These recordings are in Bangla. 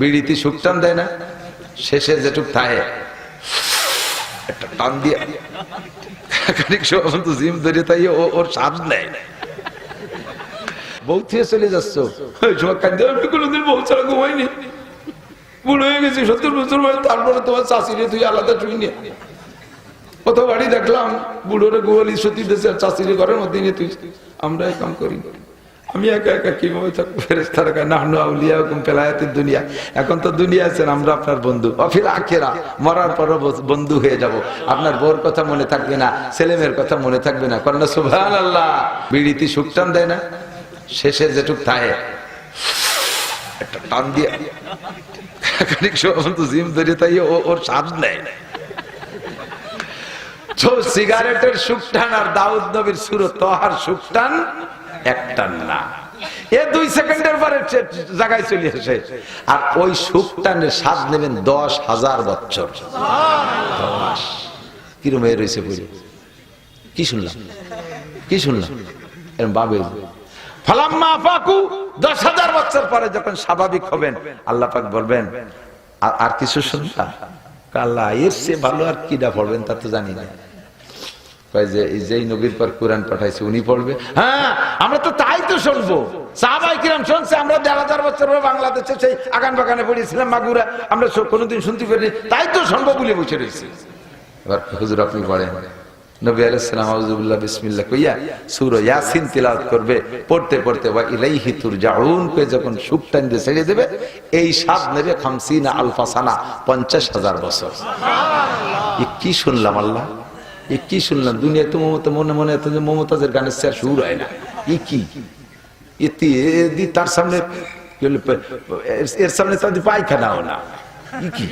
বিড়িতে সুখ টান দেয় না, শেষে যেটুক থাকে, একটা টান দিয়ে জিম ধরে তাই ওর শ্বাস নেয়। বউ থেকে চলে যাচ্ছ। কোনোদিন বউ ছাড়া ঘুমাইনি। বুড়ো হয়ে গেছি, সত্তর বছর বয়স, তারপরে তোমার চাষিরে তুই আলাদা চুই নিয়ে কত বাড়ি দেখলাম, বুড়োরে গোয়ালি সতী দেশে চাষিরে ঘরের মধ্যে নিয়ে তুই। আমরা এই কাম করি। আমি একা একা কীভাবে থাকব? ফেরেস্তারা কয়, নাহনু আউলিয়া হুকুম ফেলায়াতের দুনিয়া। এখন তো দুনিয়া আছেন আমরা আপনার বন্ধু। অফির আখেরা মরার পরও বন্ধু হয়ে যাব। আপনার বোর কথা মনে থাকবে না ছেলেমেয়ের কথা মনে থাকবে না। কন্যা সুভান আল্লাহ বিড়িতে সুখ টান দেয় না শেষে যেটুক থাকে। একটা টান দিয়ে খানিক সময় জিম ধরে তাই ওর স্বাদ নেয় সিগারেটের সুখটান আর দাউদ নবীর সুর তোহার সুখটান একটান। না এ দুই সেকেন্ডের পরে জায়গায় চলে আসে আর ওই সুখটানের স্বাদ নেবেন দশ হাজার বছর। কিরম এ রয়েছে বলি কি শুনলাম? কি শুনলাম? এরম বাবে ফালাম্মা ফাকু দশ হাজার বছর পরে যখন স্বাভাবিক হবেন, আল্লাহ পাক বলবেন, "আর- কিছু শুনলাম আল্লাহ, এর সে ভালো আর কিডা পড়বেন তা তো জানি না। হ্যাঁ আমরা তো তাই তো শুনছে, আমরা আগান বাগানে কোনোদিন শুনতে তাই তো শুনব বলে সূরা করবে। পড়তে পড়তে যখন সুখ টান দিয়ে ছেড়ে দেবে, এই স্বাদ নেবে 50 আলফা সানা 50 হাজার বছর। কি শুনলাম আল্লাহ? এ কি শুনলাম? দুনিয়া তো মমতা মনে মনে এত যে মমতাজের গানের স্যার সুর হয় না। ই কি? এদি তার সামনে এর- সামনে তাদের পায়খানাও না। কি?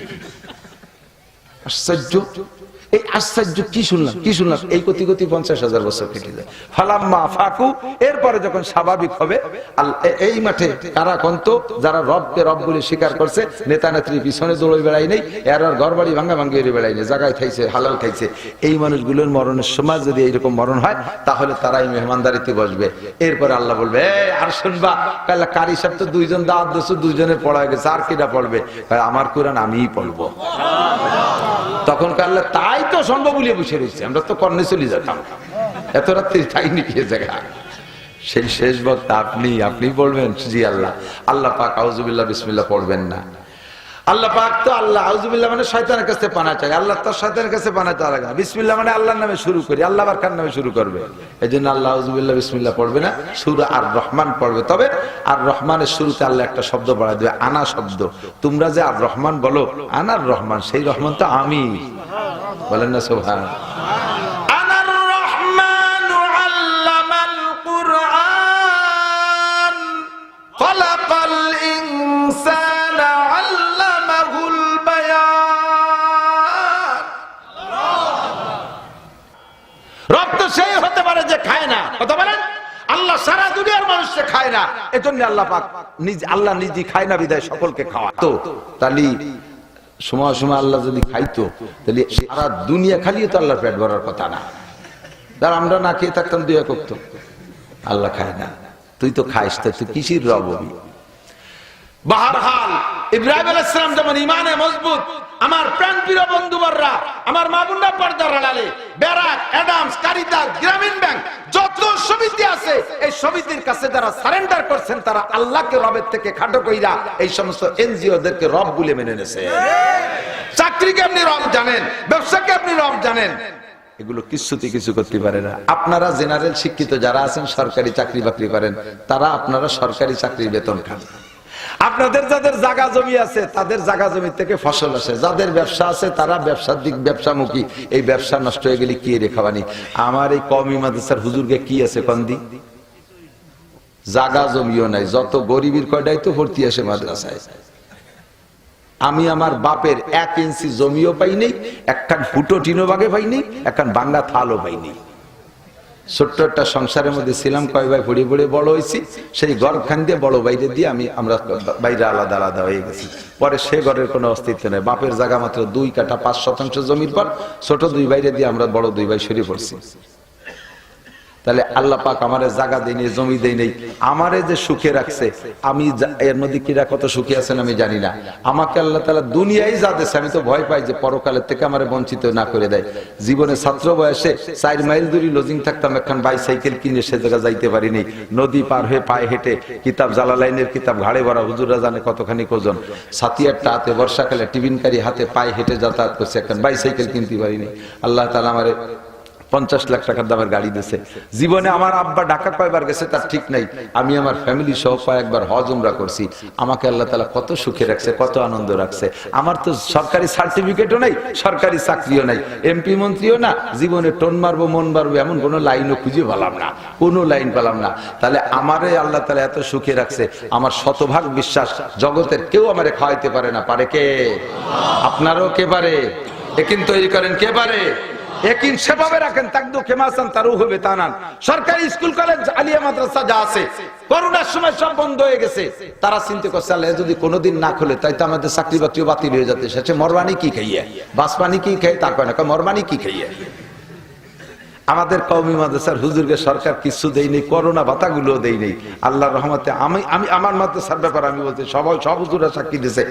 আশ্চর্য। এই আশ্চর্য, কি শুনলাম কি শুনলাম? এই গতি গতি পঞ্চাশ হাজার বছর কেটে যায়। ফালাম্মা ফাকু এরপরে যখন স্বাভাবিক হবে এই মাঠে কারা কন্ত, যারা রবকে রব বলে স্বীকার করছে নেতা নেত্রী পিছনে দৌড়ে বেড়াই নেই, এর আর ঘর বাড়ি ভাঙ্গা ভাঙ্গি এড়ে বেড়াই নেই, জায়গায় খাইছে হালাল খাইছে এই মানুষগুলোর মরণের সময় যদি এইরকম মরণ হয়, তাহলে তারাই মেহমানদারিতে বসবে। এরপরে আল্লাহ বলবে আর শুনবা? কাল্লা কারি সাহেব তো দুইজন দাঁত দোষ দুইজনে পড়া গেছে, আর কিটা পড়বে? আমার কোরআন আমিই পড়ব। তখন কারলে তাই তো সম্ভব বলিয়ে বসে রয়েছে। আমরা তো কর্ণে চলে যেতাম। এত রাত্রে তাই নিয়ে জায়গা। সেই শেষ বক্তা আপনি আপনি বলবেন জি আল্লাহ। আল্লাহ পাক আউজুবিল্লাহ বিসমিল্লাহ পড়বেন না। আল্লাহ পাক তো আল্লাহ আউজুবিল্লাহ মানে শয়তানের কাছে পানা চাই আল্লাহ তার শয়তানের কাছে পানা চাওয়া না বিসমিল্লাহ মানে আল্লাহর নামে শুরু করি। আল্লাহ বারকার নামে শুরু করবে? এই জন্য আল্লাহ আউজুবিল্লাহ বিসমিল্লাহ পড়বে না, সুর আর রহমান পড়বে। তবে আর রহমানের শুরুতে আল্লাহ একটা শব্দ বাড়া দেবে, আনা শব্দ। তোমরা যে আর রহমান বলো, আনার রহমান, সেই রহমান তো আমি। বলেন না সোহান সারা দুনিয়ার মানুষকে খায় না। এজন্য আল্লাহ পাক নিজ আল্লাহ নিজে খায় না, বিদায় সকলকে খাওয়া তো, তাহলে সময় সময় আল্লাহ যদি খাইতো, তাহলে সারা দুনিয়া খালিও তো আল্লাহর পেট ভরার কথা না। তার আমরা না খেয়ে থাকতাম দুয়া করতো। আল্লাহ খায় না। তুই তো খাইস, তা তুই কিসির রব হবি? বাহারহাল ইব্রাহিম আলাইহিস সালাম যেমন ইমানে মজবুত আমার প্রাণ প্রিয় বন্ধুবররা, আমার মা বোনরা পর্দার আড়ালে, ব্যারাক, অ্যাডামস, কারিতা, গ্রামীণ ব্যাংক, যত সমিতি আছে, এই সমিতির কাছে যারা সারেন্ডার করছেন, তারা আল্লাহকে রবের থেকে খাটো কইরা এই সমস্ত এনজিও দেরকে রব বলে মেনে নেছে চাকরিকে আপনি রব জানেন? ব্যবসাকে আপনি রব জানেন? এগুলো কিছুতে কিছু করতে পারে না। আপনারা জেনারেল শিক্ষিত যারা আছেন, সরকারি চাকরি বাকরি করেন, তারা আপনারা সরকারি চাকরির বেতন খান। আপনাদের যাদের জাগা জমি আছে, তাদের জাগা জমি থেকে ফসল আসে। যাদের ব্যবসা আছে, তারা ব্যবসার দিক ব্যবসামুখী। এই ব্যবসা নষ্ট হয়ে গেলে কি রেখাবানি আমার এই কমি মাদ্রাসার হুজুরকে কি আছে কন্দি জাগা জমিও নাই। যত গরিবের কয়টাই তো ভর্তি আসে মাদ্রাসায়। আমি আমার বাপের এক ইঞ্চি জমিও পাইনি একখান ফুটো টিনো বাগে পাই নেই, একখান বাংলা থালও পাই নেই। ছোট্ট একটা সংসারের মধ্যে ছিলাম, কয় ভাই পড়ে পড়ে বড় হয়েছি সেই ঘর খান দিয়ে বড় বাইরে দিয়ে আমি, আমরা বাইরে আলাদা আলাদা হয়ে গেছি। পরে সে ঘরের কোনো অস্তিত্ব নেই। বাপের জায়গা মাত্র দুই কাঠা পাঁচ শতাংশ জমির পর ছোট দুই বাইরে দিয়ে আমরা বড় দুই ভাই সরিয়ে পড়ছি। তাহলে আল্লাহ পাক আমারে জায়গা দেই নেই, জমি দেই নেই। আমারে যে সুখে রাখছে, আমি এর মধ্যে কিরা কত সুখী আছেন আমি জানি না। আমাকে আল্লাহ তালা দুনিয়ায় যা দিচ্ছে আমি তো ভয় পাই যে পরকালের থেকে আমারে বঞ্চিত না করে দেয়। জীবনে ছাত্র বয়সে চার মাইল দূরি লজিং থাকতাম, একখান বাইসাইকেল কিনে সে জায়গা যাইতে পারিনি নদী পার হয়ে পায়ে হেঁটে কিতাব জালালাইনের কিতাব ঘাড়ে ভরা হুজুরা জানে কতখানি ওজন। সাতিয়ারটা হাতে বর্ষাকালে টিফিনকারী হাতে পায়ে হেঁটে যাতায়াত করছে, একখান বাইসাইকেল কিনতে পারিনি আল্লাহ তালা আমারে পঞ্চাশ লাখ টাকার দামের গাড়ি দিছে। জীবনে আমার আব্বা ঢাকা কয়বার গেছে তার ঠিক নাই। আমি আমার ফ্যামিলি সহ কয়েকবার হজ উমরা করছি। আমাকে আল্লাহ তালা কত সুখে রাখছে, কত আনন্দ রাখছে। আমার তো সরকারি সার্টিফিকেটও নাই, সরকারি চাকরিও নাই। এমপি মন্ত্রীও না, জীবনে টোন মারবো, মন মারবো, এমন কোনো লাইনও খুঁজে পেলাম না। কোনো লাইন পেলাম না। তাহলে আমারে আল্লাহ তালা এত সুখে রাখছে। আমার শতভাগ বিশ্বাস জগতের কেউ আমারে খাওয়াইতে পারে না। পারে কে? আপনারও কে পারে? কিন্তু তৈরি করেন, কে পারে? একিন সেভাবে রাখেন তাকদু কেমাসান তারু হবে তানান সরকারি স্কুল কলেজ আলিয়া মাদ্রাসা যা আছে করোনার সময় সব বন্ধ হয়ে গেছে তারা চিন্তা করছে আল্লাহ যদি কোনোদিন না খোলে তাই তো আমাদের চাকরি বাকরিও বাতিল হয়ে যাচ্ছে শেষে মরবানি কি খাইয়ে বাসপানি কি খাই তার কয় না মরবানি কি খাইয়ে আমাদের কৌমি মাদ্রাসার হুজুরকে সরকার কিছু নেই, করোনা ভাতাগুলো দেই নেই। আল্লাহর রহমতে আমি আমি, আমার মাদ্রাসার ব্যাপারে আমি বলতে সবাই, সব হুজুরা সাক্ষী দিছে।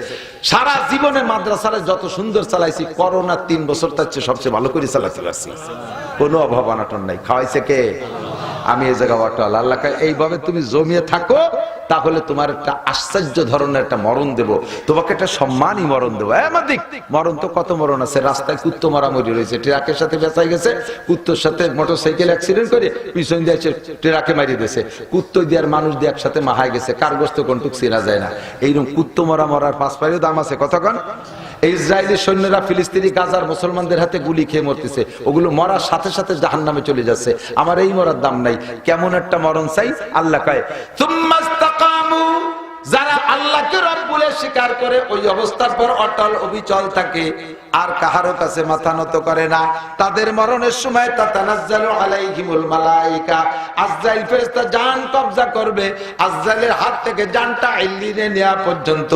সারা জীবনে মাদ্রাসারে যত সুন্দর চালাইছি, করোনা তিন বছর তার চেয়ে সবচেয়ে ভালো করে চালাতে পারছি। কোনো অভাব অনাটন নাই। খাওয়াইছে কে? আমি এই জায়গা অটল আল্লাহ এইভাবে তুমি জমিয়ে থাকো তাহলে তোমার একটা আশ্চর্য ধরনের একটা মরণ দেব। তোমাকে একটা সম্মানই মরণ দেবো। মরণ তো কত মরণ আছে? রাস্তায় কুত্তো মারামারি রয়েছে, ট্রাকের সাথে বেচাই গেছে, কুত্তোর সাথে মোটর সাইকেল অ্যাক্সিডেন্ট করে পিছন দিয়ে ট্রাকে মারিয়ে দিয়েছে। কুত্তো দিয়ার মানুষ দিয়ে একসাথে মাহায় গেছে কারগ্রস্ত কোনটুক চেনা যায় না। এইরকম কুত্তো মরা মরার পাঁচ পাড়িও দাম আছে কতক্ষণ ইসরায়েলি সৈন্যরা ফিলিস্তিনি, গাজার মুসলমানদের হাতে গুলি খেয়ে মরতেছে। ওগুলো মরার সাথে সাথে জাহান নামে চলে যাচ্ছে। আমার এই মরার দাম নাই। কেমন একটা মরণ চাই? আল্লাহ কয় যারা আল্লাহকে রব বলে স্বীকার করে, ওই অবস্থার পর অটল অবিচল থাকে। আর কাহারো কাছে মাথা নত করে না। তাদের মরণের সময় তাতানাজ্জালু আলাইহিমুল মালাইকা। আজরাইল ফেরেশতা জান কবজা করবে। আজরাইলের হাত থেকে জানটা ইল্লিনে নেওয়া পর্যন্ত।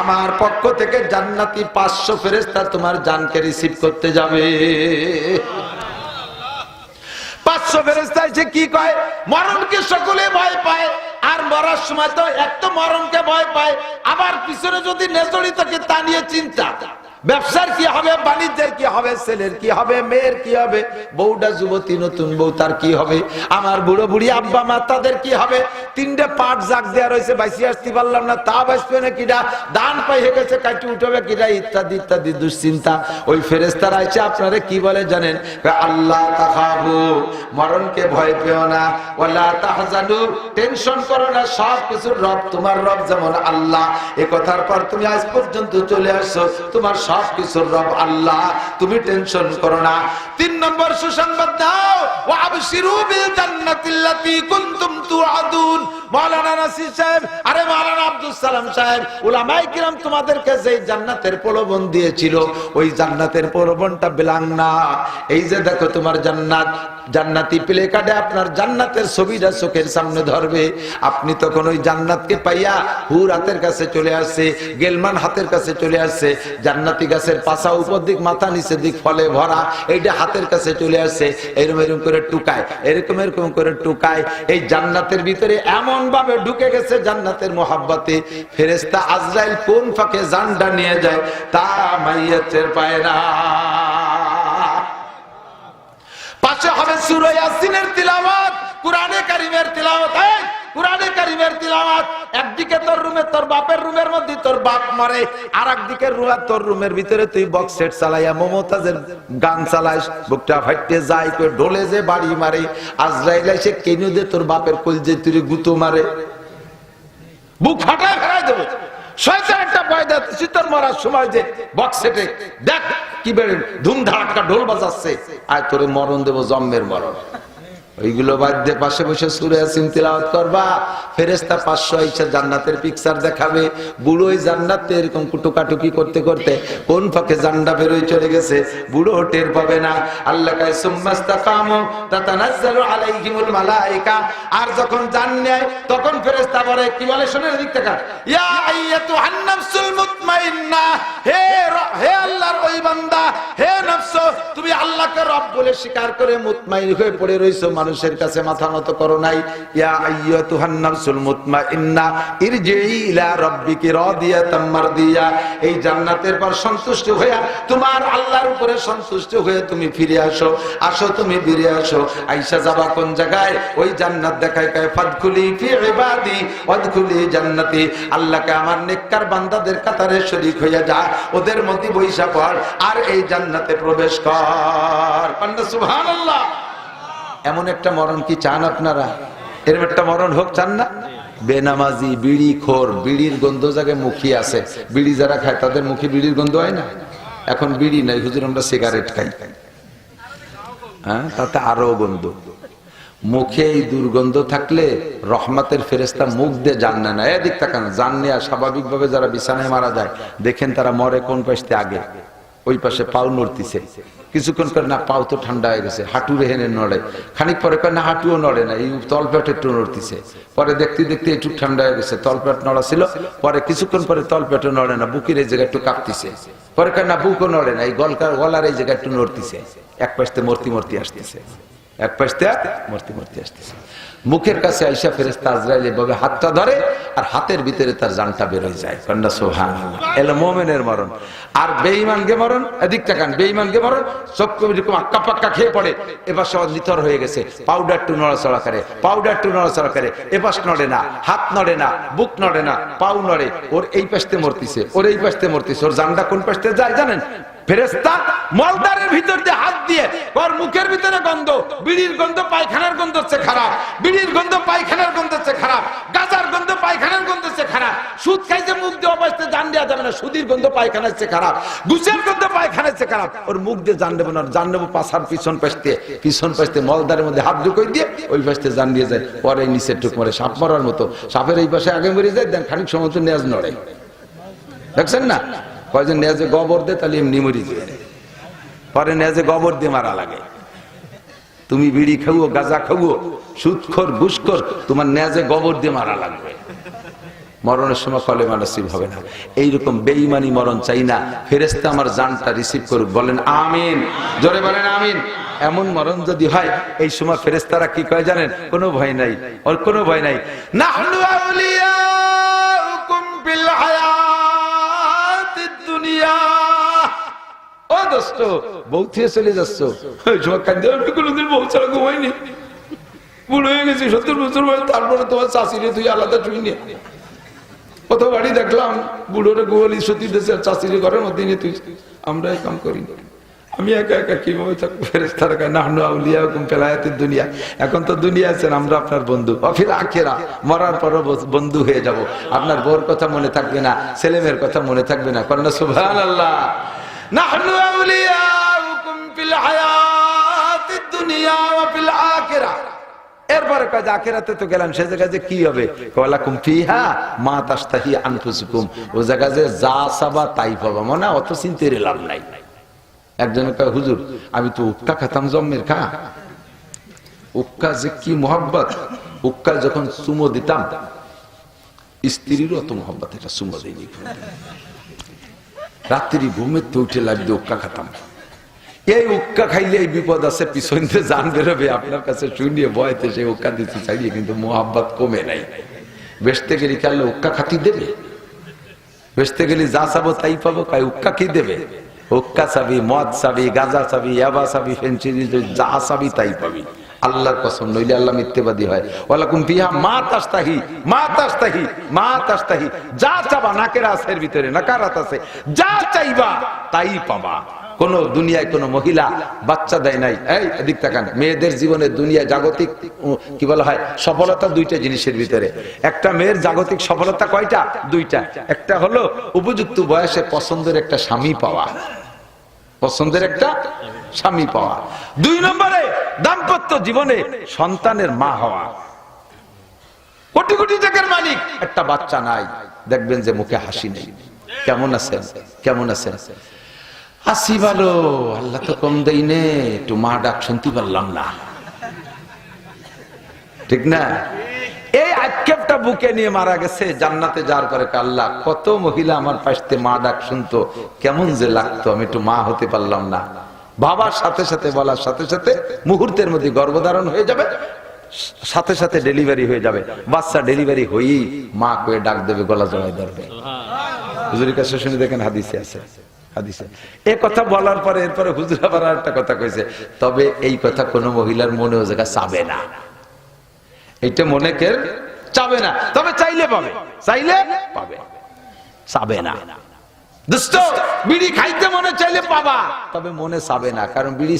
আমার পক্ষ থেকে জান্নাতি 500 ফেরেশতা তোমার জানকে রিসিভ করতে যাবে। পাঁচশো ফেরেস্তা এসে কি কয়? মরণকে সকলে ভয় পায়, আর মরার সময় তো এক তো মরণকে ভয় পায়। আবার পিছনে যদি নেজড়ি থাকে, তা নিয়ে চিন্তা। ব্যবসার কি হবে, বাণিজ্যের কি হবে, ছেলের কি হবে, মেয়ের কি হবে, বউটা যুবতী, নতুন বউ তার কি হবে, আমার বুড়ো বুড়ি আব্বা মা তাদের কি হবে, তিনটে পাট জাগ দেওয়া রয়েছে, বাইসি আসতে পারলাম না, তা বাঁচবে না কিনা দান পাই হয়ে গেছে কাটি উঠবে কিনা ইত্যাদি ইত্যাদি, দুশ্চিন্তা। ওই ফেরেস্তারা আছে আপনারা কি বলে জানেন? আল্লাহ তাহাবু, মরণকে ভয় পেও না, ওয়ালা তাহজানু, টেনশন করো না, সব কিছুর রব, তোমার রব যেমন আল্লাহ। এ কথার পর তুমি আজ পর্যন্ত চলে আসছো, তোমার সব কিছুর রব আল্লাহ, তুমি টেনশন করো না। তিন নম্বর সুসংবাদ দাও, ওয়া আবশিরু বিল জান্নাতিল্লাতী কুনতুম তুআদুন। মাওলানা নাসির সাহেব, আরে মাওলানা আব্দুল সালাম সাহেব, উলামায়ে কিরাম তোমাদেরকে যেই জান্নাতের প্রলোভন দিয়েছিল, ওই জান্নাতের প্রলোভনটা বেলাং না। এই যে দেখো তোমার জান্নাত, জান্নাতি প্লে কার্ডে আপনার জান্নাতের ছবিটা চোখের সামনে ধরবে। আপনি তখন ওই জান্নাতকে পাইয়া হুর হাতের কাছে চলে আসছে, গেলমান হাতের কাছে চলে আসছে, জান্নাতি গাছের পাশা উপর দিক, মাথা নিচের দিক, ফলে ভরা, এইটা হাতের কাছে চলে আসছে এরকম এরকম করে টুকায়, এরকম এরকম করে টুকায়। এই জান্নাতের ভিতরে এমন ভাবে ঢুকে গেছে জান্নাতের মোহাব্বতে। ফেরেস্তা আজরাইল কোন ফাঁকে জানডা নিয়ে যায়, তা মাইয়াতের পায় না। পাশে হবে সুরয়াসিনের তিলাওয়াত, কোরআনে কারিমের তিলাওয়াত। কোরআনে কারিমের তিলাওয়াত, একদিকে তোর রুমে তোর বাপের রুমের মধ্যে তোর বাপ মরে আর একদিকে তোর রুমের ভিতরে তুই বক্স সেট চালাইয়া মমতাজের গান চালাইস, বুকটা ডোলে যে বাড়ি মারে কেনু দে তোর বাপের তুই গুতো মারে। বুক ফাটায় ফেরাই দেবো। শয়তান একটা তোর মরার সময় যে বক্স সেটে দেখ কি বেড়ে ধুম ঢোল বাজাচ্ছে। আর তোরে মরণ দেবো, জম্মের মরণ। ওইগুলো বাদ দিয়ে পাশে বসে সুরে আসিম তিলাওয়াত করবা। ফেরেস্তা পাঁচশো আইসা জান্নাতের পিকচার দেখাবে। বুড়ো ওই জান্নাতে এরকম কুটুকাটুকি করতে করতে কোন ফাঁকে জান্ডা বেরোয় চলে গেছে, বুড়ো টের পাবে না। আল্লাহ কায় আলাইহিমুল আর যখন জান নেয়, তখন ফেরেশতা বলে, কি বলে শুনে দিক থেকে। ইয়া নাফসুল মুতমাইন্না, হে হে আল্লাহর ওই বান্দা, হে নফস, তুমি আল্লাহকে রব বলে স্বীকার করে মুতমাইন হয়ে পড়ে রইছো মানুষের কাছে মাথা নত করো নাই। ইয়া নাফসুল মুতমাইন্না ইলা রাব্বিকি রাদিয়াতাম মারদিয়া। এই জান্নাতের পর সন্তুষ্ট হয়ে তোমার আল্লাহর উপরে সন্তুষ্ট হয়ে তুমি ফিরে আসো। আসো তুমি ফিরে আসো। আইসা যাবা কোন জায়গায়? ওই জান্নাত দেখায় কায়, ফাদখুলি ফি ইবাদি, ওয়াদখুলি জান্নাতি। আল্লাহকে আমার নেককার বান্দাদের কাতারে শরীক হইয়া যা, ওদের মধ্যে বৈশা পড়। আর এই জান্নাতে প্রবেশ কর। পান্ডা সুবহানাল্লাহ। এমন একটা মরণ কি চান আপনারা? এরকম একটা মরণ হোক চান না? বেনামাজি, বিড়ি, খোর, বিড়ির গন্ধ জায়গায় মুখী আছে। বিড়ি যারা খায়, তাদের মুখে বিড়ির গন্ধ হয় না? এখন বিড়ি নাই, হুজুর, আমরা সিগারেট খাই। হ্যাঁ তাতে আরও গন্ধ। মুখে এই দুর্গন্ধ থাকলে রহমতের ফেরেস্তা মুখ দিয়ে জাননে না। এদিক তাকান জাননে আর স্বাভাবিকভাবে যারা বিছানায় মারা যায়, দেখেন তারা মরে কোন পাশতে আগে, ওই পাশে পাও নড়তিছে। কিছুক্ষণ করে না, পাও তো ঠান্ডা হয়ে গেছে, হাঁটু রেহেনে নড়ে। খানিক পরে কয়, না, হাঁটুও নড়ে না, এই তলপেট একটু নড়তিছে। পরে দেখতে দেখতে একটু ঠান্ডা হয়ে গেছে, তলপেট নড়া ছিল। পরে কিছুক্ষণ পরে তলপেটও নড়ে না, বুকের এই জায়গায় একটু কাঁপতিছে। পরে কয়, না, বুকও নড়ে না, এই গলকার, গলার এই জায়গায় একটু নড়তিছে। এক পাশতে মূর্তি মূর্তি আসতেছে। এক পাশতে মূর্তি মূর্তি আসতেছে মুখের কাছে আইসা ফেরেস্তা আজরাইল এভাবে হাতটা ধরে আর হাতের ভিতরে তার জানটা বের হয়ে যায়। কন্যা সোহান এলো মোমেনের মরণ। আর বেঈমানকে মরণ এদিক তাকান বেঈমানকে মরণ, সব এরকম আক্কা পাক্কা খেয়ে পড়ে। এবার সব নিথর হয়ে গেছে। পাউডার টু নড়াচড়া করে, পাউডার টু নড়াচড়া করে। এপাশ নড়ে না, হাত নড়ে না, বুক নড়ে না পাউ নড়ে। ওর এই পাশতে মরতিছে, ওর এই পাশতে মরতিছে। ওর জানটা কোন পাশতে যায় জানেন? ফেরেস্তা মলদারের ভিতর দিয়ে হাত দিয়ে ওর মুখের ভিতরে গন্ধ, বিড়ির গন্ধ পায়খানার গন্ধ হচ্ছে খারাপ, বিড়ির গন্ধ পায়খানার গন্ধ হচ্ছে খারাপ, গাজার গন্ধ পায়খানার গন্ধ হচ্ছে খারাপ, সুদ খাইছে মুখ দিয়ে অবস্থা জান দেওয়া যাবে না, সুদির গন্ধ পায়খানা হচ্ছে খারাপ গুছের গন্ধ পায়খানা হচ্ছে খারাপ, ওর মুখ দিয়ে জান দেবো না জান দেবো পাশার পিছন পাশতে পিছন পাশতে মলদারের মধ্যে হাত ঢুকই দিয়ে ওই পাশতে জান দিয়ে যায়, পরে নিচের টুক মরে, সাপ মরার মতো, সাপের এই পাশে আগে মরে যায়, দেন খানিক সময় তো নেজ নড়ে। দেখছেন না? কয়জন নেজে গোবর দে তাহলে এমনি মরি যায়। পরে নেজে গোবর দিয়ে মারা লাগে। তুমি বিড়ি খাও, গাজা খাও সুৎখর ঘুষখর তোমার নেজে গোবর দিয়ে মারা লাগবে। মরণের সময় কলে মানসিব হবে না। এইরকম বেইমানি মরণ চাই না। ফেরেস্তা আমার জানটা রিসিভ করুক, বলেন আমিন। জোরে বলেন আমিন। এমন মরণ যদি হয়, এই সময় ফেরেস্তারা কি কয় জানেন? কোনো ভয় নাই, ওর কোনো ভয় নাই। হায়াতিদ দুনিয়া ও দোস্ত, বউ থেকে চলে যাচ্ছ। কোনোদিন বউ ছাড়া ঘুমাইনি বুড়ো হয়ে গেছি, সত্তর বছর বয়স, তারপরে তোমার চাষিরে তুই আলাদা চুই নিয়ে কত বাড়ি দেখলাম, বুড়োরে গোয়ালি সতী দেশের চাষিরে ঘরের মধ্যে নিয়ে তুই। আমরা এই কাম করি। আমি একা একা কীভাবে থাকব? ফেরেস্তার নাহনু আউলিয়া হুকুম ফেলায়াতের দুনিয়া। এখন তো দুনিয়া আছেন আমরা আপনার বন্ধু। অফির আখেরা, মরার পরও বন্ধু হয়ে যাব। আপনার বোর কথা মনে থাকবে না ছেলেমেয়ের কথা মনে থাকবে না। কন্যা সুভান আল্লাহ নাহনু আউলিয়া হুকুম ফিল দুনিয়া ওয়া ফিল আখিরা। এরপরে কাজ আখেরাতে তো গেলাম, সে জায়গায় যে কি হবে? কলাকুম ফিহা মা তাস্তাহি আনফুসুকুম। ও জায়গা যে যা সাবা তাই পাবা। মনে অত চিন্তে লাভ নাই। একজন কয়, হুজুর, আমি তো উক্কা খেতাম জন্মের খা। উক্কা যে কি মোহাব্বত? উক্কা যখন চুমো দিতাম স্ত্রীর অত মোহাব্বত, এটা চুমো দেয়নি রাত্রি ঘুমের তো উঠে লাগবে উক্কা খেতাম। এই উক্কা খাইলে এই বিপদ আছে, পিছন জান বেরোবে, আপনার কাছে শুনিয়ে ভয়তে সেই উক্কা দিতে চাইলে কিন্তু মোহাব্বত কমে নাই। বেসতে গেলে কালে উক্কা খাতি দেবে? বেসতে গেলে যা চাবো তাই পাবো কাই উক্কা কি দেবে? উক্কা চাবি মদ চাবি গাজা চাবি ইয়াবা চাবি ফেন্সিডি যা চাবি তাই পাবি। আল্লাহর কসম, নইলে আল্লাহ মিথ্যেবাদী হয়। ওয়ালাকুম ফিহা মা তাস্তাহি মা তাস্তাহি মা তাস্তাহি যা চাবা নাকের আসের ভিতরে, নাকারাত আছে, যা চাইবা তাই পাবা। কোন দুনিয়ায় কোন মহিলা বাচ্চা দেয় নাই। এই, এদিক তাকান। মেয়েদের জীবনে দুনিয়া জাগতিক কি বলা হয়, সফলতা দুইটা জিনিসের ভিতরে। একটা মেয়ের জাগতিক সফলতা কয়টা? দুইটা। একটা হলো উপযুক্ত বয়সে পছন্দের একটা স্বামী পাওয়া। পছন্দের একটা স্বামী পাওয়া। দুই নম্বরে দাম্পত্য জীবনে সন্তানের মা হওয়া। কোটি কোটি টাকার মালিক, একটা বাচ্চা নাই। দেখবেন যে মুখে হাসি নেই। কেমন আছেন? কেমন আছেন? আসি ভালো, আল্লাহ তো কম দেই নে। একটু মা ডাক শুনতে পারলাম না। ঠিক না? এই আক্ষেপটা বুকে নিয়ে মারা গেছে জান্নাতে যাওয়ার পরে আল্লাহ কত মহিলা আমার পাশে মা ডাক শুনতো কেমন যে লাগতো আমি একটু মা হতে পারলাম না। বাবার সাথে সাথে বলার সাথে সাথে মুহূর্তের মধ্যে গর্ভধারণ হয়ে যাবে সাথে সাথে ডেলিভারি হয়ে যাবে। বাচ্চা ডেলিভারি হয়েই মা কয়ে ডাক দেবে গলা জড়াই ধরবে। হুজুরের কাছে শুনে দেখেন হাদিসে আছে হাদিসে। এ কথা বলার পরে এরপরে হুজুর আবার একটা কথা কইছে তবে এই কথা কোনো মহিলার মনে ও জায়গা চাবে না। এটা মনে কের চাবে না। তবে চাইলে পাবে। চাইলে পাবে। চাবে না। দুষ্ট, বিড়ি খাইতে মনে চাইলে পাবা। তবে মনে না, কারণ বিড়ি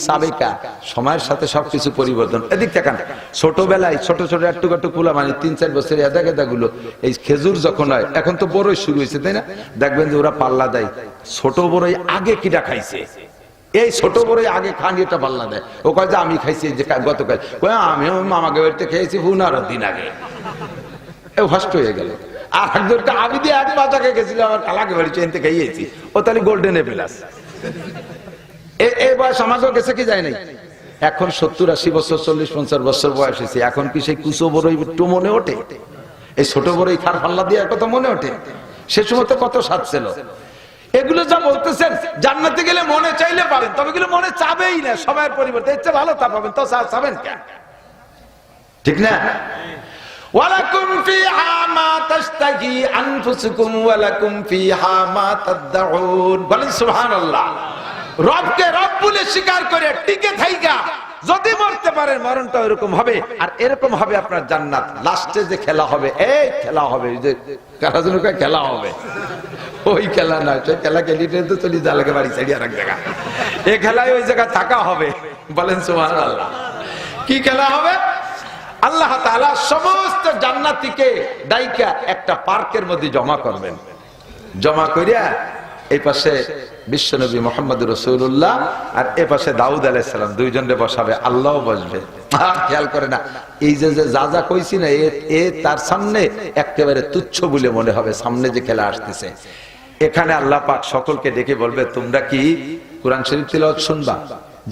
সময়ের সাথে সবকিছু পরিবর্তন। এদিক ছোটবেলায় ছোট ছোট মানে তিন চার গেদা এই খেজুর যখন হয়, এখন তো বড়ই শুরু হয়েছে, তাই না? দেখবেন যে ওরা পাল্লা দেয়। ছোট বড়ই আগে কিটা খাইছে। এই ছোট বড়ই আগে খান এটা পাল্লা দেয়। ও কয়, যে, আমি খাইছি যে গতকাল। কয় আমি মামাকে বাড়িতে খেয়েছি পনেরো দিন আগে। এ ফার্স্ট হয়ে গেল। আর একজনটা আমি দিয়ে এক বাজাকে গেছিলাম আমার কালাকে বাড়ি চেন থেকে খাইয়েছি ও তাহলে গোল্ডেন এপেলাস এই বয়স আমাকেও গেছে, কি যায় নাই? এখন সত্তর আশি বছর, চল্লিশ পঞ্চাশ বছর বয়স হয়েছে। এখন কি সেই কুচো বড়ই একটু মনে ওঠে? এই ছোট বড়ই খার পাল্লা দিয়ে কত মনে ওঠে? সে সময় তো কত স্বাদ ছিল এগুলো যা বলতেছেন, জান্নাতে গেলে মনে চাইলে পাবেন, তবে এগুলো মনে চাবেই না, সময়ের পরিবর্তে। এর ভালো তা পাবেন, তো চাবেন কেন ঠিক না? ওয়ালাকুম ফিহা মা তাশতাহি আনফুসুকুম, ওয়ালাকুম ফিহা মা তাদউন বলেন সুবহানাল্লাহ। রবকে রব বলে স্বীকার করে টিকে থাইকা। যদি মরতে পারেন, মরণটা এরকম হবে, আর এরকম হবে আপনার জান্নাত। লাস্টে যে খেলা হবে, এই খেলা হবে, যে কারা খেলা হবে। ওই খেলা না সেই খেলা খেলিতে তো চলি যা লাগে বাড়ি ছাড়িয়ে আর এক জায়গা। এই খেলায় ওই জায়গা থাকা হবে। বলেন, সুবহানাল্লাহ। কি খেলা হবে? আল্লাহ তাআলা সমস্ত জান্নাতীকে ডাইকা একটা পার্কের মধ্যে জমা করবেন। জমা করিয়া এই পাশে বিশ্বনবী মোহাম্মদ রসুল্লাহ আর এ পাশে দাউদ আলাইসালাম দুইজনে বসাবে আল্লাহ বসবে। খেয়াল করে না, এই যে যে, যা কইছি না, এ- এ তার সামনে একেবারে তুচ্ছ বলে মনে হবে, সামনে যে খেলা আসতেছে। এখানে আল্লাহ পাক সকলকে ডেকে বলবে তোমরা কি কোরআন শরীফ তিলাওয়াত শুনবা?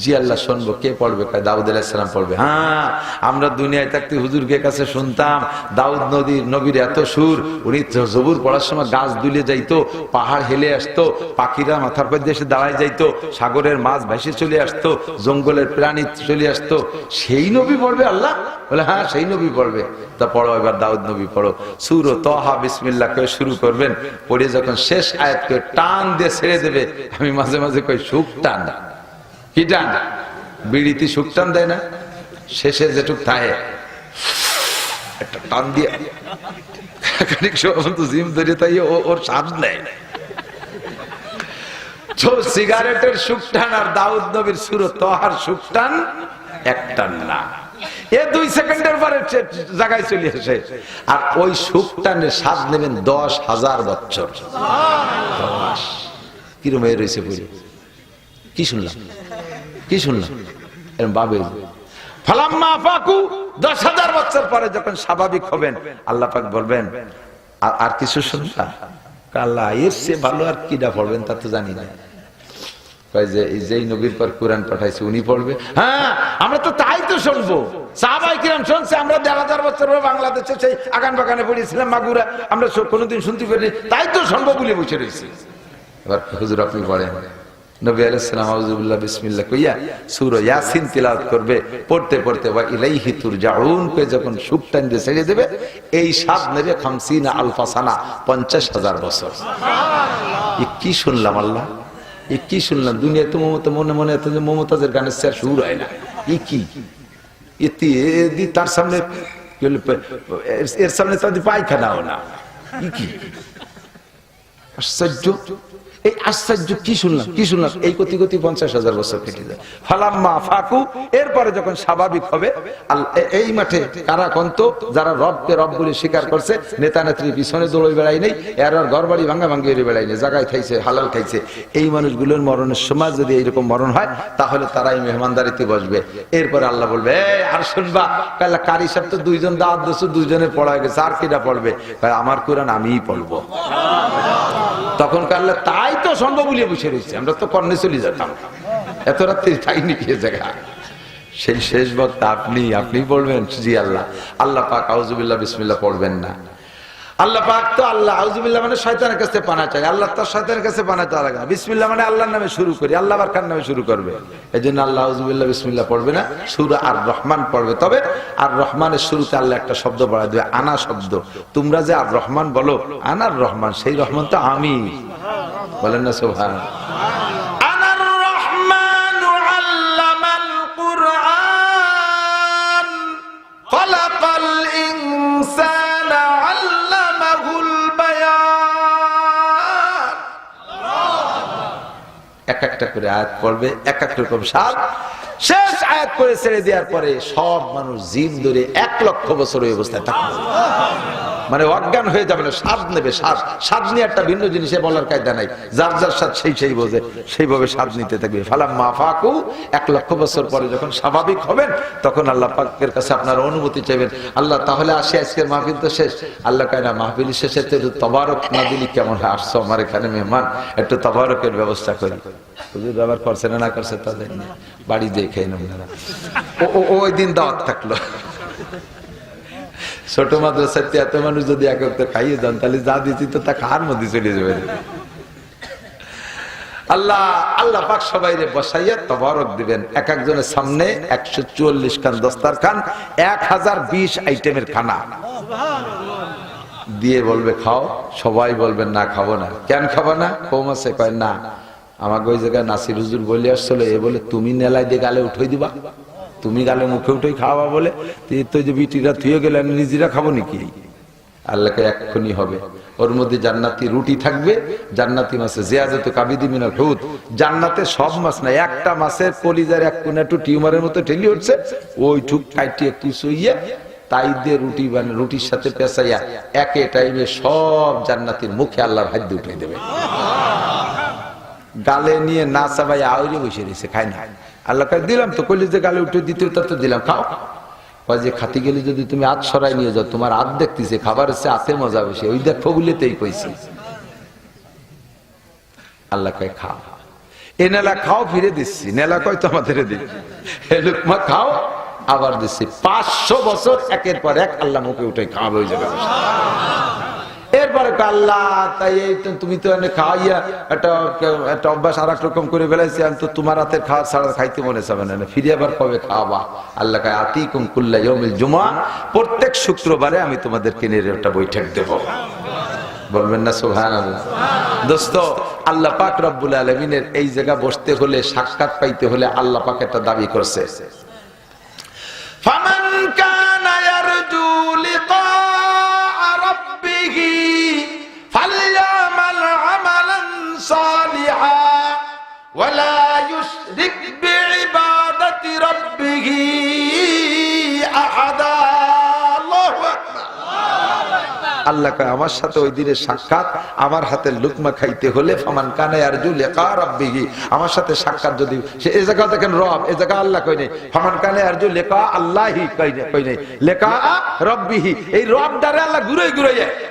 জি আল্লাহ শুনব, কে পড়বে? কয়, দাউদ আলাইসালাম পড়বে। হ্যাঁ আমরা দুনিয়ায় থাকতে হুজুরকে কাছে শুনতাম, দাউদ নদীর নবীর এত সুর, উনি জবুর পড়ার সময় গাছ দুলে যাইতো, পাহাড় হেলে আসতো, পাখিরা মাথার পর দেশে দাঁড়ায় যাইতো, সাগরের মাছ ভেসে চলে আসতো, জঙ্গলের প্রাণী চলে আসতো। সেই নবী পড়বে আল্লাহ? বলে হ্যাঁ সেই নবী পড়বে। তা পড়ো, এবার দাউদ নবী পড়ো। সুর ও তহা বিসমিল্লাহ করে শুরু করবেন, পড়ে যখন শেষ আয়াত টান দিয়ে ছেড়ে দেবে, আমি মাঝে মাঝে কই, সুখ টান। কি বিড়িতে সুখ টান দেয় না? শেষে যেটুক থাকে। একটা টান দিয়ে। পর্যন্ত জিম ধরে তাই ওর শ্বাস নেয়। তো সিগারেটের সুখ টান আর দাউদ নবীর সুর তোহার সুখ টান এক টান না। এ দুই সেকেন্ডের পরে জায়গায় চলে আসে। আর ওই সুখ টানের স্বাদ নেবেন দশ হাজার বছর। কিরম রয়েছে বুঝি কি শুনলাম? কি শুনলাম? এরম বাবে ফালাম্মা ফাকু দশ হাজার বছর পরে যখন স্বাভাবিক হবেন, আল্লাহ পাক বলবেন "আ- আর কিছু শুনবা আল্লাহ, এর সে ভালো আর কিটা পড়বেন তা তো জানি না। যেই নবীর পর কোরআন পাঠাইছে, উনি পড়বে? হ্যাঁ আমরা তো তাই তো শুনব। আমরা দেড় হাজার বছর সেই আগান বাগানে মাগুরা। আমরা কোনোদিন শুনতে পারিনি। তাই তো শুনব বলে বসে রয়েছি। এবার হুজুর আপনি পড়েন। নবী আলাইহিসসালাম আউযুবিল্লাহ, বিসমিল্লাহ কইয়া সূরা ইয়াসিন তিলাওয়াত করবে। পড়তে পড়তে, ওয়া ইলাইহি তুরজাউন কে যখন সুখ টান দিয়ে ছেড়ে দেবে, এই স্বাদ নেবে 50 আলফা সানা 50000 বছর। কি শুনলাম আল্লাহ? এ কি শুনলাম? দুনিয়া তো মমতা, মনে মনে এত যে মমতাজের গানের স্যার সুর হয় না। এ কি? এতে তার সামনে এর- সামনে তাদের পায়খানাও না। কি? আশ্চর্য। এই আশ্চর্য, কি শুনলাম কি শুনলাম? এই গতি গতি পঞ্চাশ হাজার বছর কেটে যায়। ফালাম্মা ফাকু এরপরে যখন স্বাভাবিক হবে এই মাঠে কারা কন্ত? যারা রবকে রব বলে স্বীকার করছে নেতা নেত্রী পিছনে দৌড়ে বেড়াই নেই, এর আর ঘর বাড়ি ভাঙ্গা ভাঙ্গি বেড়াই নেই জায়গায় খাইছে হালাল খাইছে। এই মানুষগুলোর মরণের সময় যদি এইরকম মরণ হয়, তাহলে তারাই মেহমানদারিতে বসবে। এরপরে আল্লাহ বলবে আর শুনবা? কাল্লা কারি সাহেব তো দুইজন দাওয়াত দিচ্ছে দুইজনের পড়া গেছে, আর কিটা পড়বে? আমার কোরআন আমিই পড়ব। তখন কারলে তাই তো সম্ভব বলে বসে রয়েছে। আমরা তো কর্ণে চলে যেতাম। এত রাত্রি তাই নিয়ে জায়গা? সেই শেষ বক্তা আপনি আপনি বলবেন, জি আল্লাহ। আল্লাহ পাক আউজুবিল্লাহ বিসমিল্লাহ পড়বেন না। আল্লাহ পাক তো আল্লাহ আউজুবিল্লাহ মানে শয়তানের কাছে পানা চাই আল্লাহ তার শয়তানের কাছে পানা চাওয়া লাগে না। বিসমিল্লাহ মানে আল্লাহর নামে শুরু করি। আল্লাহ আর কার নামে শুরু করবে? এই জন্য আল্লাহ আউজুবিল্লাহ বিসমিল্লাহ পড়বে না, সুরা আর রহমান পড়বে। তবে আর রহমানের শুরুতে আল্লাহ একটা শব্দ পড়া দেবে, আনা শব্দ। তোমরা যে আর রহমান বলো, আনার রহমান, সেই রহমান তো আমি। বলেন না সোহান এক একটা করে আয়াত পড়বে এক এক রকম সাত শেষ আয়াত করে ছেড়ে দেওয়ার পরে সব মানুষ জিন ধরে এক লক্ষ বছর ওই অবস্থায় থাকবে। মানে অজ্ঞান হয়ে যাবে না, স্বাদ নেবে, স্বাদ। স্বাদ নিয়ে একটা ভিন্ন জিনিসে বলার কায়দা নাই। যার যার স্বাদ সেই সেই বোঝে, সেইভাবে স্বাদ নিতে থাকবে। ফালাম মা ফাকু এক লক্ষ বছর পরে যখন স্বাভাবিক হবেন, তখন আল্লাহ পাকের কাছে আপনার অনুমতি চাইবেন। আল্লাহ, তাহলে আসি, আজকের মাহফিল তো শেষ। আল্লাহ কায়না মাহফিল শেষে তো তবারক না দিলি কেমন হয়? আসছো আমার এখানে মেহমান, একটু তবারকের ব্যবস্থা করি। হুজুর করছে না না করছে তাদের। বাড়ি দিয়ে খেয়ে ও- ওই দিন দাওয়াত থাকল। ছোট মাদ্রাসাতে এত মানুষ যদি এক একটা খাইয়ে যান তাহলে যা দিচ্ছি তো তা কার মধ্যে চলে যাবে? আল্লাহ আল্লাহ পাক সবাই বসাইয়া তবারক দিবেন। এক একজনের সামনে একশো চুয়াল্লিশ খান দস্তার খান এক হাজার বিশ আইটেমের খানা। দিয়ে বলবে, খাও। সবাই বলবেন না, খাব না। কেন খাব না? কম আছে কয়, না। আমাকে ওই জায়গায় নাসির হুজুর বলে আসছিল, এ বলে, তুমি নেলাই দিয়ে গালে উঠে দিবা। তুমি গালে মুখে উঠে খাওয়া বলে, তো- যে বিটিরা থুয়ে গেলে, আমি নিজেরা খাব নাকি? আল্লাহকে এক্ষুনি হবে। ওর মধ্যে জান্নাতি রুটি থাকবে, জান্নাতি মাছে জিয়াজত, কাবিদি মিনাল হুদ। জান্নাতে সব মাছ না একটা মাছের কলিজার এক কোনা একটু টিউমারের মতো ঠেলি উঠছে ওই ঠুক কাইটে একটু শুইয়ে তাই দিয়ে রুটি মানে রুটির সাথে পেঁচাইয়া, একে টাইমে সব জান্নাতির মুখে আল্লাহর হাত দিয়ে উঠে দেবে। গালে নিয়ে না চাবাই আউরে বসে রয়েছে খাই না আল্লাহ দিলাম তো কইলি যে গালে উঠে দ্বিতীয় তো দিলাম খাও। যে খাতি গেলে যদি তুমি আত সরাই নিয়ে যাও তোমার আত দেখতেছে খাবার হচ্ছে আতে মজা বেশি ওই দেখো বলেতেই কইছি। আল্লাহ কয় খাও। এ নেলা খাও ফিরে দিচ্ছি। নেলা কয় তো আমাদের দিচ্ছি হে লুকমা খাও। আবার দিচ্ছি। পাঁচশো বছর একের পর এক আল্লাহ মুখে উঠে খাওয়া হয়ে বসে। কয়, আমি প্রত্যেক শুক্রবারে আমি তোমাদেরকে নিয়ে একটা বৈঠক দেব। বলবেন না সোহান দোস্ত, আল্লাহ পাক রব্বুল আলমিনের এই জায়গা বসতে হলে, সাক্ষাৎ পাইতে হলে আল্লাহ পাক একটা দাবি করছে। ফামান يشرك بعبادة ربه أحدا الله أكبر আল্লাহ কয় আমার সাথে ওই দিনের সাক্ষাৎ আমার হাতের লুকমা খাইতে হলে ফামান কানে আরজু লেখা রব্বিহি আমার সাথে সাক্ষাৎ যদি সে এই জায়গা দেখেন রব এই জায়গা আল্লাহ কই নেই ফামান কানে আরজু লেখা আল্লাহি কই নেই কই নেই লেখা রব্বিহি এই রব দ্বারে আল্লাহ ঘুরে ঘুরে কি বলা হয়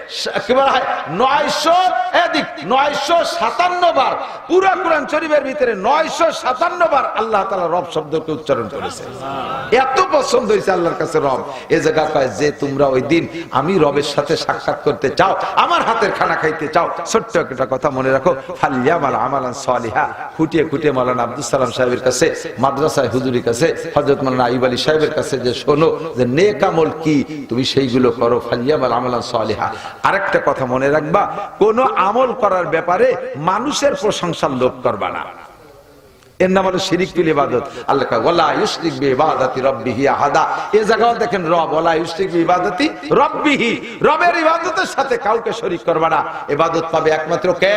আমি রবের সাথে সাক্ষাৎ করতে চাও, আমার হাতের খানা খাইতে চাও, ছোট্ট একটা কথা মনে রাখো, ফালিয়ামাল আমালান সালিহা। খুঁটিয়ে খুঁটিয়ে মালানা আব্দুল সালাম সাহেবের কাছে, মাদ্রাসায় হুজুরির কাছে হজরত মালানা আইব আলী সাহেবের কাছে যে শোনো, যে নেক আমল কি, তুমি সেইগুলো করো, ফালিয়ামাল আমালান সালিহা। আরেকটা কথা মনে রাখবা, কোন আমল করার ব্যাপারে মানুষের প্রশংসার লোভ করবা না। এর নাম ইবাদত। আল্লাহ বি ইবাদাতি আহাদা। দেখেন রব রাব্বিহি। রবের ইবাদতের সাথে কাউকে না। ইবাদত পাবে একমাত্র কে?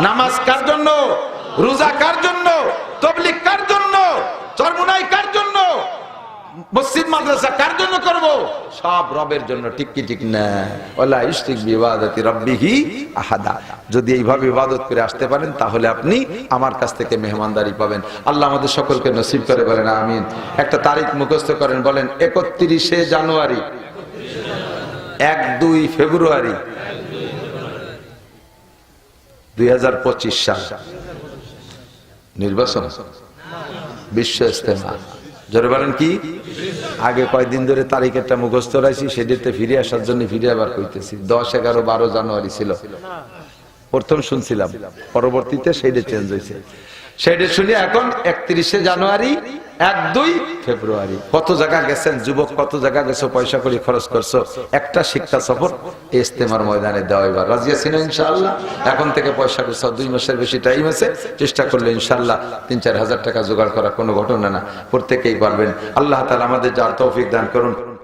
নামাজ কার জন্য? রোজা কার জন্য? তাবলীগ কার জন্য? চরমুনাই কার জন্য? মসজিদ, মাদ্রাসা কার জন্য করব? সব রবের জন্য, ঠিক কি, ঠিক না? ওলা ইশরিক বিবাদতি রব্বিহি আহাদা। যদি এইভাবে ইবাদত করে আসতে পারেন, তাহলে আপনি আমার কাছ থেকে মেহমানদারি পাবেন। আল্লাহ আমাদের সকলকে নসিব করে বলেন, আমিন। একটা তারিখ মুখস্থ করেন, বলেন, একত্রিশে জানুয়ারি, এক দুই ফেব্রুয়ারি, দুই হাজার পঁচিশ সাল। নির্বাচন? বিশ্ব ইস্তেমা জোরে বলেন কি? আগে কয়দিন ধরে তারিখেরটা মুখস্থ রাখছি, সেদিনতে ফিরে আসার জন্য ফিরে আবার কইতেছি। দশ, এগারো, বারো জানুয়ারি ছিল। প্রথম শুনছিলাম। পরবর্তীতে সেই ডেট চেঞ্জ হয়েছে। সেই ডেট শুনি এখন একত্রিশে জানুয়ারি এক, দুই ফেব্রুয়ারি। কত জায়গা গেছেন? যুবক, কত জায়গা গেছো? পয়সা করে খরচ করছ? একটা শিক্ষা সফর ইস্তেমার ময়দানে দেওয়া এবার। রাজিয়া ছিল ইনশাল্লাহ এখন থেকে পয়সা করছ দুই মাসের বেশি টাইম আছে। চেষ্টা করলে ইনশাল্লাহ তিন, চার হাজার টাকা জোগাড় করা কোনো ঘটনা না। প্রত্যেকেই পারবেন। আল্লাহ তালা আমাদের যার তৌফিক দান করুন।